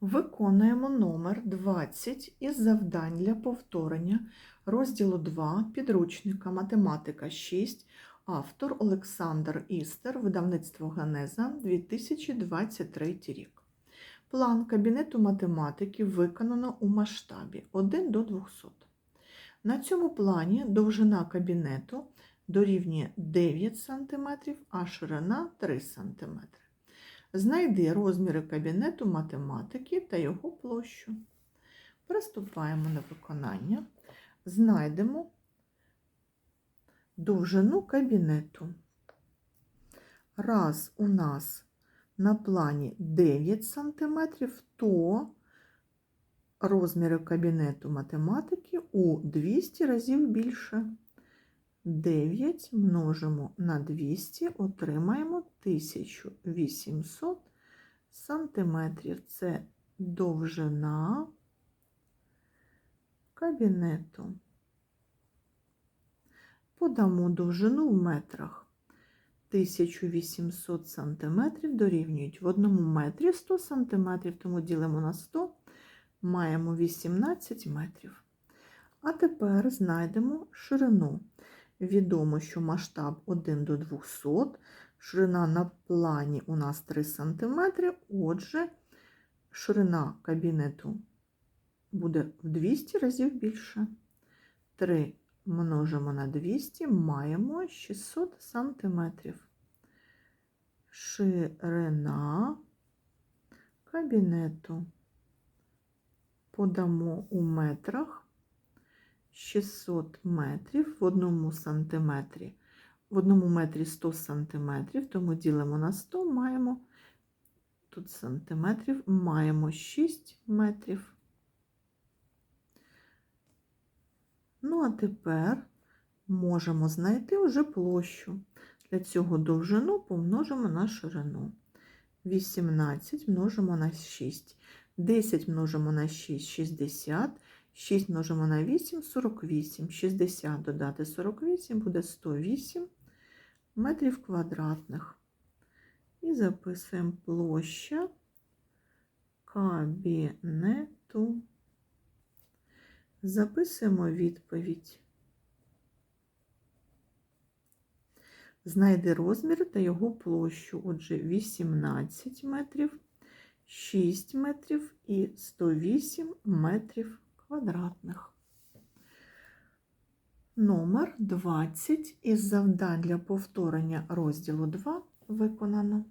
Виконуємо номер 20 із завдань для повторення розділу 2 підручника Математика 6, автор Олександр Істер, видавництво Генеза 2023 рік. План Кабінету математики виконано у масштабі 1 до 200. На цьому плані довжина кабінету дорівнює 9 см, а ширина 3 см. Знайди розміри кабінету математики та його площу. Приступаємо на виконання. Знайдемо довжину кабінету. Раз у нас на плані 9 см, то розміри кабінету математики у 200 разів більше. 9 множимо на 200, отримаємо 1800 сантиметрів. Це довжина кабінету. Подамо довжину в метрах. 1800 сантиметрів дорівнюють в одному метрі 100 сантиметрів, тому ділимо на 100, маємо 18 метрів. А тепер знайдемо ширину. Відомо, що масштаб 1 до 200, ширина на плані у нас 3 см, отже, ширина кабінету буде в 200 разів більше. 3 множимо на 200, маємо 600 см. Ширина кабінету подамо у метрах. 600 метрів в одному сантиметрі. В одному метрі 100 сантиметрів, тому ділимо на 100, маємо тут сантиметрів, маємо 6 метрів. Ну, а тепер можемо знайти вже площу. Для цього довжину помножимо на ширину. 18 множимо на 6. 10 множимо на 6 60. 6 множимо на 8 48. 60 додати 48 буде 108 метрів квадратних. І записуємо площа кабінету. Записуємо відповідь. Знайди розмір та його площу. Отже, 18 метрів, 6 метрів і 108 метрів квадратних. Номер 20 із завдань для повторення розділу 2 виконано.